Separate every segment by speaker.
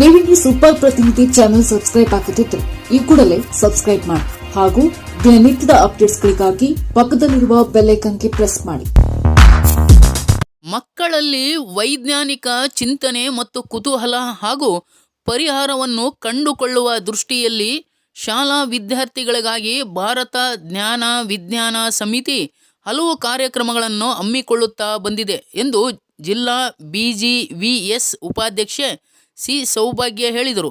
Speaker 1: ನೀವಿಲ್ಲಿ ಸೂಪರ್ ಪ್ರತಿನಿಧಿ channel subscribe ಆಗುತ್ತಿತ್ತು ಈ ಕೂಡಲೇ ಸಬ್ಸ್ಕ್ರೈಬ್ ಮಾಡಿ. ಹಾಗೂ ದಿನನಿತ್ಯದ ಅಪ್ಡೇಟ್ಸ್ಗಳಿಗಾಗಿ ಪಕ್ಕದಲ್ಲಿರುವ ಬೆಲ್ ಐಕನ್ಗೆ ಪ್ರೆಸ್ ಮಾಡಿ.
Speaker 2: ಮಕ್ಕಳಲ್ಲಿ ವೈಜ್ಞಾನಿಕ ಚಿಂತನೆ ಮತ್ತು ಕುತೂಹಲ ಹಾಗೂ ಪರಿಹಾರವನ್ನು ಕಂಡುಕೊಳ್ಳುವ ದೃಷ್ಟಿಯಲ್ಲಿ ಶಾಲಾ ವಿದ್ಯಾರ್ಥಿಗಳಿಗಾಗಿ ಭಾರತ ಜ್ಞಾನ ವಿಜ್ಞಾನ ಸಮಿತಿ ಹಲವು ಕಾರ್ಯಕ್ರಮಗಳನ್ನು ಹಮ್ಮಿಕೊಳ್ಳುತ್ತಾ ಬಂದಿದೆ ಎಂದು ಜಿಲ್ಲಾ ಬಿಜಿವಿಎಸ್ ಉಪಾಧ್ಯಕ್ಷೆ ಸಿ. ಸೌಭಾಗ್ಯ ಹೇಳಿದರು.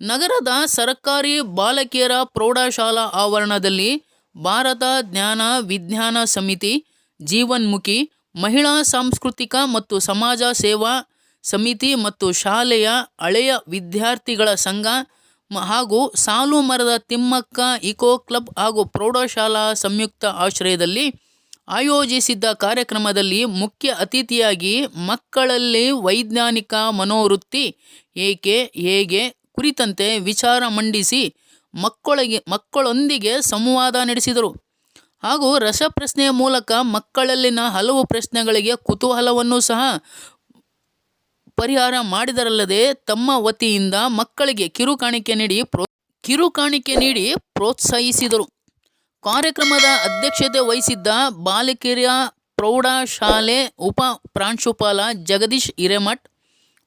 Speaker 2: ನಗರದ ಸರ್ಕಾರಿ ಬಾಲಕಿಯರ ಪ್ರೌಢಶಾಲಾ ಆವರಣದಲ್ಲಿ ಭಾರತ ಜ್ಞಾನ ವಿಜ್ಞಾನ ಸಮಿತಿ, ಜೀವನ್ಮುಖಿ, ಮಹಿಳಾ ಸಾಂಸ್ಕೃತಿಕ ಮತ್ತು ಸಮಾಜ ಸೇವಾ ಸಮಿತಿ ಮತ್ತು ಶಾಲೆಯ ಹಳೆಯ ವಿದ್ಯಾರ್ಥಿಗಳ ಸಂಘ ಹಾಗೂ ಸಾಲು ಮರದ ತಿಮ್ಮಕ್ಕ ಇಕೋ ಕ್ಲಬ್ ಹಾಗೂ ಪ್ರೌಢಶಾಲಾ ಸಂಯುಕ್ತ ಆಶ್ರಯದಲ್ಲಿ ಆಯೋಜಿಸಿದ್ದ ಕಾರ್ಯಕ್ರಮದಲ್ಲಿ ಮುಖ್ಯ ಅತಿಥಿಯಾಗಿ ಮಕ್ಕಳಲ್ಲಿ ವೈಜ್ಞಾನಿಕ ಮನೋವೃತ್ತಿ ಏಕೆ, ಹೇಗೆ ಕುರಿತಂತೆ ವಿಚಾರ ಮಂಡಿಸಿ ಮಕ್ಕಳಿಗೆ, ಮಕ್ಕಳೊಂದಿಗೆ ಸಂವಾದ ನಡೆಸಿದರು. ಹಾಗೂ ರಸಪ್ರಶ್ನೆಯ ಮೂಲಕ ಮಕ್ಕಳಲ್ಲಿನ ಹಲವು ಪ್ರಶ್ನೆಗಳಿಗೆ ಕುತೂಹಲವನ್ನು ಸಹ ಪರಿಹಾರ ಮಾಡಿದರಲ್ಲದೆ ತಮ್ಮ ವತಿಯಿಂದ ಮಕ್ಕಳಿಗೆ ಕಿರುಕಾಣಿಕೆ ನೀಡಿ ಪ್ರೋ, ಕಿರುಕಾಣಿಕೆ ನೀಡಿ ಪ್ರೋತ್ಸಾಹಿಸಿದರು. ಕಾರ್ಯಕ್ರಮದ ಅಧ್ಯಕ್ಷತೆ ವಹಿಸಿದ್ದ ಬಾಲಕಿಯರ ಪ್ರೌಢಶಾಲೆ ಉಪ ಪ್ರಾಂಶುಪಾಲ ಜಗದೀಶ್ ಹಿರೇಮಠ್.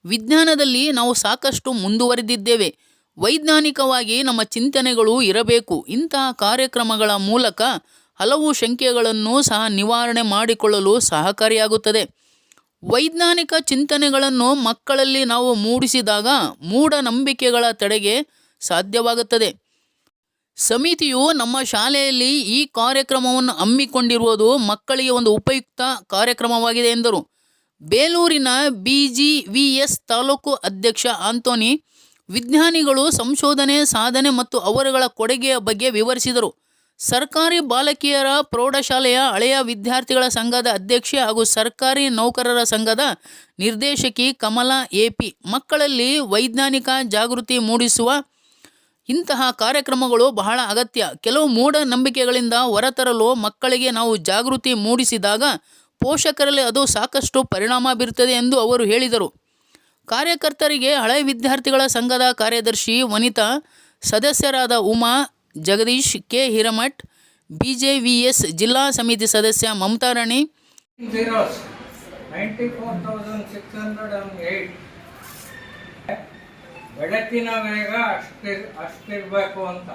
Speaker 2: ವಿಜ್ಞಾನದಲ್ಲಿ ನಾವು ಸಾಕಷ್ಟು ಮುಂದುವರೆದಿದ್ದೇವೆ. ವೈಜ್ಞಾನಿಕವಾಗಿ ನಮ್ಮ ಚಿಂತನೆಗಳು ಇರಬೇಕು. ಇಂತಹ ಕಾರ್ಯಕ್ರಮಗಳ ಮೂಲಕ ಹಲವು ಶಂಕೆಗಳನ್ನು ಸಹ ನಿವಾರಣೆ ಮಾಡಿಕೊಳ್ಳಲು ಸಹಕಾರಿಯಾಗುತ್ತದೆ. ವೈಜ್ಞಾನಿಕ ಚಿಂತನೆಗಳನ್ನು ಮಕ್ಕಳಲ್ಲಿ ನಾವು ಮೂಡಿಸಿದಾಗ ಮೂಢನಂಬಿಕೆಗಳ ತಡೆಗೆ ಸಾಧ್ಯವಾಗುತ್ತದೆ. ಸಮಿತಿಯು ನಮ್ಮ ಶಾಲೆಯಲ್ಲಿ ಈ ಕಾರ್ಯಕ್ರಮವನ್ನು ಹಮ್ಮಿಕೊಂಡಿರುವುದು ಮಕ್ಕಳಿಗೆ ಒಂದು ಉಪಯುಕ್ತ ಕಾರ್ಯಕ್ರಮವಾಗಿದೆ ಎಂದರು. ಬೇಲೂರಿನ ಬಿಜಿವಿಎಸ್ ತಾಲೂಕು ಅಧ್ಯಕ್ಷ ಆಂಟೋನಿ ವಿಜ್ಞಾನಿಗಳು ಸಂಶೋಧನೆ, ಸಾಧನೆ ಮತ್ತು ಅವರುಗಳ ಕೊಡುಗೆಯ ಬಗ್ಗೆ ವಿವರಿಸಿದರು. ಸರ್ಕಾರಿ ಬಾಲಕಿಯರ ಪ್ರೌಢಶಾಲೆಯ ಹಳೆಯ ವಿದ್ಯಾರ್ಥಿಗಳ ಸಂಘದ ಅಧ್ಯಕ್ಷೆ ಹಾಗೂ ಸರ್ಕಾರಿ ನೌಕರರ ಸಂಘದ ನಿರ್ದೇಶಕಿ ಕಮಲಾ ಎಪಿ ಮಕ್ಕಳಲ್ಲಿ ವೈಜ್ಞಾನಿಕ ಜಾಗೃತಿ ಮೂಡಿಸುವ ಇಂತಹ ಕಾರ್ಯಕ್ರಮಗಳು ಬಹಳ ಅಗತ್ಯ. ಕೆಲವು ಮೂಢನಂಬಿಕೆಗಳಿಂದ ಹೊರತರಲು ಮಕ್ಕಳಿಗೆ ನಾವು ಜಾಗೃತಿ ಮೂಡಿಸಿದಾಗ ಪೋಷಕರಲ್ಲಿ ಅದು ಸಾಕಷ್ಟು ಪರಿಣಾಮ ಬೀರುತ್ತದೆ ಎಂದು ಅವರು ಹೇಳಿದರು. ಕಾರ್ಯಕರ್ತರಿಗೆ ಹಳೆ ವಿದ್ಯಾರ್ಥಿಗಳ ಸಂಘದ ಕಾರ್ಯದರ್ಶಿ ವನಿತಾ, ಸದಸ್ಯರಾದ ಉಮಾ, ಜಗದೀಶ್, ಕೆ. ಹಿರಮಠ್, ಬಿಜೆವಿಎಸ್ ಜಿಲ್ಲಾ ಸಮಿತಿ ಸದಸ್ಯ ಮಮತಾ
Speaker 3: ಬೆಳಕಿನ ವೇಗ ಅಷ್ಟಿರ್, ಅಷ್ಟಿರ್ಬೇಕು ಅಂತ.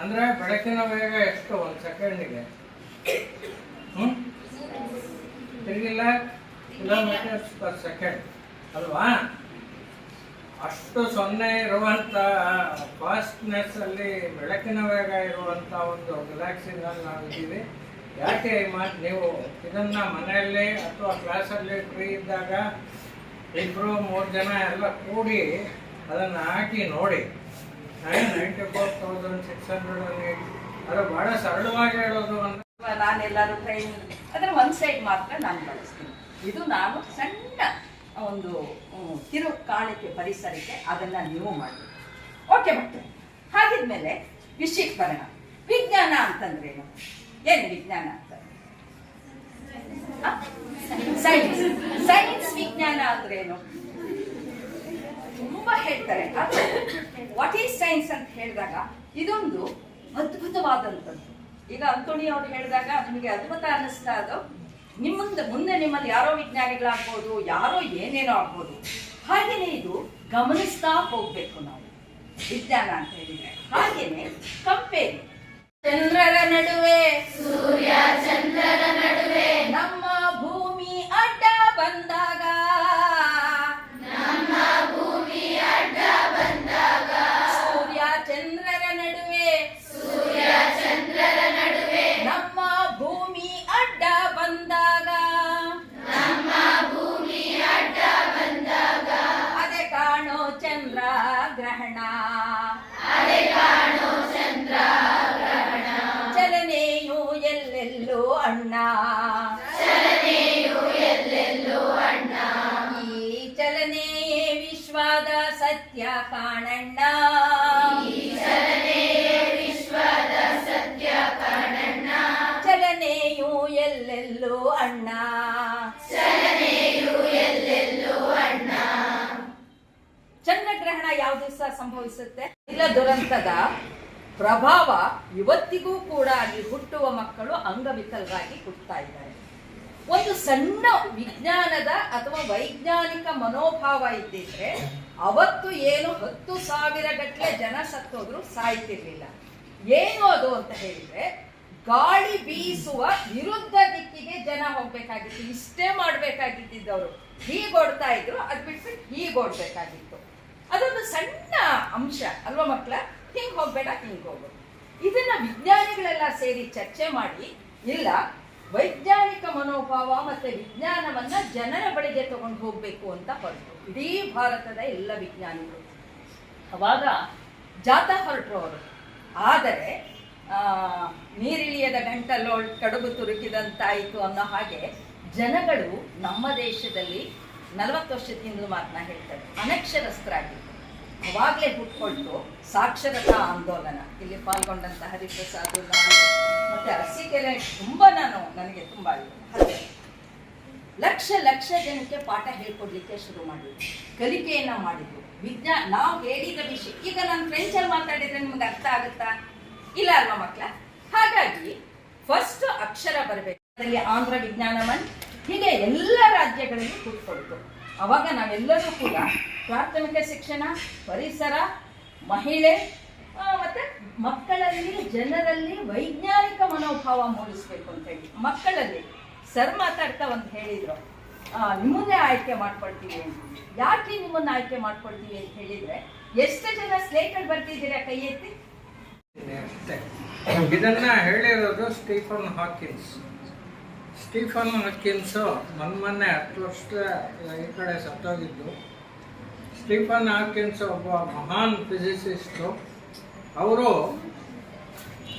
Speaker 3: ಅಂದ್ರೆ ಬೆಳಕಿನ ವೇಗ ಎಷ್ಟು? ಒಂದು ಸೆಕೆಂಡಿಗೆ. ಹ್ಮ್? ತಿರುಗಿಲ್ಲ? Kilometres per second. ಅಲ್ವಾ? ಅಷ್ಟು ಸೊನ್ನೆ ಇರುವಂತ ಫಾಸ್ಟ್ನೆಸ್ ಅಲ್ಲಿ ಬೆಳಕಿನ ವೇಗ ಇರುವಂತ ಒಂದು ಗ್ಯಾಲಕ್ಸಿನಲ್ಲಿ ನಾವು ಇದ್ದೀವಿ. ಯಾಕೆ ನೀವು ಇದನ್ನ ಮನೆಯಲ್ಲಿ ಅಥವಾ ಕ್ಲಾಸಲ್ಲಿ ಫ್ರೀ ಇದ್ದಾಗ ಇಬ್ರು ಮೂರು ಜನ ಎಲ್ಲ ಕೂಡಿ ಅದನ್ನ ಹಾಕಿ ನೋಡಿ. Ninety four thousand six hundred ಅದು ಬಹಳ ಸರಳವಾಗಿ ಹೇಳೋದು ನಾನು
Speaker 4: ಎಲ್ಲರೂ ಟ್ರೈನ್ ಅದರ ಒಂದು ಸೈಡ್ ಮಾತ್ರ ನಾನು ಬಳಸ್ತೀನಿ. ಇದು ನಾನು ಸಣ್ಣ ಒಂದು ಕಿರು ಕಾಣಿಕೆ ಪರಿಸರಕ್ಕೆ ಅದನ್ನ ನೀವು ಮಾಡಿ ಓಕೆ ಮತ್ತೆ. ಹಾಗಿದ್ಮೇಲೆ ವಿಷಯಕ್ಕೆ ಬರೋಣ. ವಿಜ್ಞಾನ ಅಂತಂದ್ರೇನು? ಏನು ವಿಜ್ಞಾನ ಅಂತ? ಸೈನ್ಸ್ ಸೈನ್ಸ್ ವಿಜ್ಞಾನ ಅಂದ್ರೇನು ಹೇಳ್ತಾರೆ. ವಾಟ್ ಈಸ್ ಸೈನ್ಸ್ ಅಂತ ಹೇಳಿದಾಗ, ಇದೊಂದು ಅದ್ಭುತವಾದಂಥದ್ದು. ಈಗ ಅಂತೋಣಿ ಅವ್ರು ಹೇಳಿದಾಗ ನಿಮಗೆ ಅದ್ಭುತ ಅನ್ನಿಸ್ತಾ ಅದು. ನಿಮ್ಮ ಮುಂದೆ ನಿಮ್ಮಲ್ಲಿ ಯಾರೋ ವಿಜ್ಞಾನಿಗಳಾಗ್ಬೋದು, ಯಾರೋ ಏನೇನೋ ಆಗ್ಬೋದು. ಹಾಗೇನೆ ಇದು ಗಮನಿಸ್ತಾ ಹೋಗ್ಬೇಕು ನಾವು. ವಿಜ್ಞಾನ ಅಂತ ಹೇಳಿದ್ರೆ. ಹಾಗೇನೆ ಕಪ್ಪೆ ಚಂದ್ರರ ನಡುವೆ ಸೂರ್ಯ ಚಲನೆಯು ಎಲ್ಲೆಲ್ಲೋ ಅಣ್ಣ ಈ ಚಲನೆಯೇ ವಿಶ್ವದ ಸತ್ಯ ಕಾಣಣ್ಣ ವಿಶ್ವದ ಸತ್ಯ ಕಾಣಣ್ಣ ಚಲನೆಯು ಎಲ್ಲೆಲ್ಲೋ ಅಣ್ಣ ಚಲನೆಯು ಎಲ್ಲೆಲ್ಲೋ ಅಣ್ಣ ಚಂದ್ರಗ್ರಹಣ ಯಾವ ದಿವಸ ಸಂಭವಿಸುತ್ತೆ? ಇಲ್ಲ ದುರಂತದ? ಪ್ರಭಾವ ಇವತ್ತಿಗೂ ಕೂಡ ಅಲ್ಲಿ ಹುಟ್ಟುವ ಮಕ್ಕಳು ಅಂಗವಿಕಲರಾಗಿ ಹುಟ್ಟುತ್ತಾ ಇದ್ದಾರೆ. ಒಂದು ಸಣ್ಣ ವಿಜ್ಞಾನದ ಅಥವಾ ವೈಜ್ಞಾನಿಕ ಮನೋಭಾವ ಇದ್ದಿದ್ರೆ ಅವತ್ತು ಏನು ಹತ್ತು ಸಾವಿರ ಗಟ್ಟಲೆ ಜನ ಸತ್ತೋದ್ರು ಸಾಯ್ತಿರ್ಲಿಲ್ಲ. ಏನು ಅದು ಅಂತ ಹೇಳಿದ್ರೆ ಗಾಳಿ ಬೀಸುವ ವಿರುದ್ಧ ದಿಕ್ಕಿಗೆ ಜನ ಹೋಗ್ಬೇಕಾಗಿತ್ತು. ಇಷ್ಟೇ ಮಾಡ್ಬೇಕಾಗಿದ್ದವರು ಹೀಗೆ ಓಡ್ತಾ ಇದ್ರು ಅದ್ ಬಿಟ್ಬಿಟ್ಟು ಹೀಗೆ ಓಡ್ಬೇಕಾಗಿತ್ತು. ಅದೊಂದು ಸಣ್ಣ ಅಂಶ ಅಲ್ವಾ ಮಕ್ಕಳ ಹಿಂಗ್ ಹೋಗ್ಬೇಡ, ಹಿಂಗ್ ಹೋಗು ಇದನ್ನ ವಿಜ್ಞಾನಿಗಳೆಲ್ಲ ಸೇರಿ ಚರ್ಚೆ ಮಾಡಿ, ಇಲ್ಲ, ವೈಜ್ಞಾನಿಕ ಮನೋಭಾವ ಮತ್ತೆ ವಿಜ್ಞಾನವನ್ನ ಜನರ ಬಳಿಗೆ ತಗೊಂಡು ಹೋಗ್ಬೇಕು ಅಂತ ಹೊರಟು. ಇಡೀ ಭಾರತದ ಎಲ್ಲ ವಿಜ್ಞಾನಿಗಳು. ಅವಾಗ ಜಾತ ಹೊರಟರು ಅವರು. ಆದರೆ ನೀರಿಳಿಯದ ಗಂಟಲು ಕಡುಬು ತುರುಕಿದಂತಾಯಿತು ಅನ್ನೋ ಹಾಗೆ ಜನಗಳು ನಮ್ಮ ದೇಶದಲ್ಲಿ ನಲವತ್ತು ವರ್ಷದಿಂದ ಮಾತನ್ನ ಹೇಳ್ತಾರೆ. ಅನಕ್ಷರಸ್ಥರಾಗಿತ್ತು ಅವಾಗಲೇ ಹುಟ್ಕೊಳ್ತು ಸಾಕ್ಷರತಾ ಆಂದೋಲನ. ಇಲ್ಲಿ ಪಾಲ್ಗೊಂಡಂತ ಹರಿಪ್ರಸಾದ್ ಮತ್ತೆ ಅರಸೀಕೆರೆ ತುಂಬ ನಾನು ನನಗೆ ತುಂಬ ಲಕ್ಷ ಲಕ್ಷ ಜನಕ್ಕೆ ಪಾಠ ಹೇಳ್ಕೊಡ್ಲಿಕ್ಕೆ ಶುರು ಮಾಡಿದ್ರು. ಕಲಿಕೆಯನ್ನ ಮಾಡಿದ್ರು. ವಿಜ್ಞಾನ ನಾವು ಹೇಳಿದ ವಿಷಯ. ಈಗ ನಾನು ಫ್ರೆಂಚಲ್ಲಿ ಮಾತಾಡಿದ್ರೆ ನಿಮ್ಗೆ ಅರ್ಥ ಆಗುತ್ತಾ? ಇಲ್ಲ ಅಲ್ವಾ ಮಕ್ಕಳ ಹಾಗಾಗಿ ಫಸ್ಟ್ ಅಕ್ಷರ ಬರಬೇಕು. ಅದರಲ್ಲಿ ಆಂಧ್ರ ವಿಜ್ಞಾನವನ್ ಹೀಗೆ ಎಲ್ಲ ರಾಜ್ಯಗಳಲ್ಲಿ ಕೂತ್ಕೊಳ್ತು ಅವಾಗ ನಾವೆಲ್ಲರೂ ಕೂಡ ಪ್ರಾಥಮಿಕ ಶಿಕ್ಷಣ, ಪರಿಸರ, ಮಹಿಳೆ ಮತ್ತೆ ಮಕ್ಕಳಲ್ಲಿ, ಜನರಲ್ಲಿ ವೈಜ್ಞಾನಿಕ ಮನೋಭಾವ ಮೂಡಿಸ್ಬೇಕು ಅಂತ ಹೇಳಿ. ಮಕ್ಕಳಲ್ಲಿ ಸರ್ ಮಾತಾಡ್ತಾ ಒಂದು ಹೇಳಿದ್ರು. ನಿಮ್ಮನ್ನೇ ಆಯ್ಕೆ ಮಾಡ್ಕೊಳ್ತೀವಿ ಅಂತ. ಯಾಕೆ ನಿಮ್ಮನ್ನ ಆಯ್ಕೆ ಮಾಡ್ಕೊಳ್ತೀವಿ ಅಂತ ಹೇಳಿದ್ರೆ ಎಷ್ಟು ಜನ ಸ್ಲೇಟಲ್ಲಿ ಬರ್ತಿದ್ದೀರಾ ಕೈ ಎತ್ತಿ?
Speaker 3: ಇದನ್ನ ಹೇಳಿರೋದು ಸ್ಟೀಫನ್ ಹಾಕಿನ್ಸ್. ಸ್ಟೀಫನ್ ಹಾಕಿನ್ಸು ಮೊನ್ನೆ ಹತ್ತು ವರ್ಷ ಈ ಕಡೆ ಸತ್ತೋಗಿದ್ದು. ಸ್ಟೀಫನ್ ಹಾಕಿನ್ಸ್ ಒಬ್ಬ ಮಹಾನ್ ಫಿಸಿಸಿಸ್ಟು ಅವರು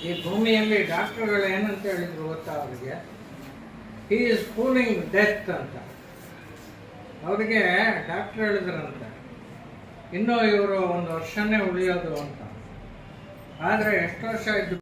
Speaker 3: ಈ ಭೂಮಿಯಲ್ಲಿ ಡಾಕ್ಟರ್ಗಳು ಏನಂತ ಹೇಳಿದ್ರು ಗೊತ್ತಾ ಅವರಿಗೆ? ಈ ಈಸ್ ಫೂಲಿಂಗ್ ಡೆತ್ ಅಂತ. ಅವರಿಗೆ ಡಾಕ್ಟರ್ ಹೇಳಿದ್ರಂತೆ. ಇನ್ನೂ ಇವರು ಒಂದು ವರ್ಷನೇ ಉಳಿಯೋದು ಅಂತ. ಆದರೆ ಎಷ್ಟು ವರ್ಷ ಇದ್ದು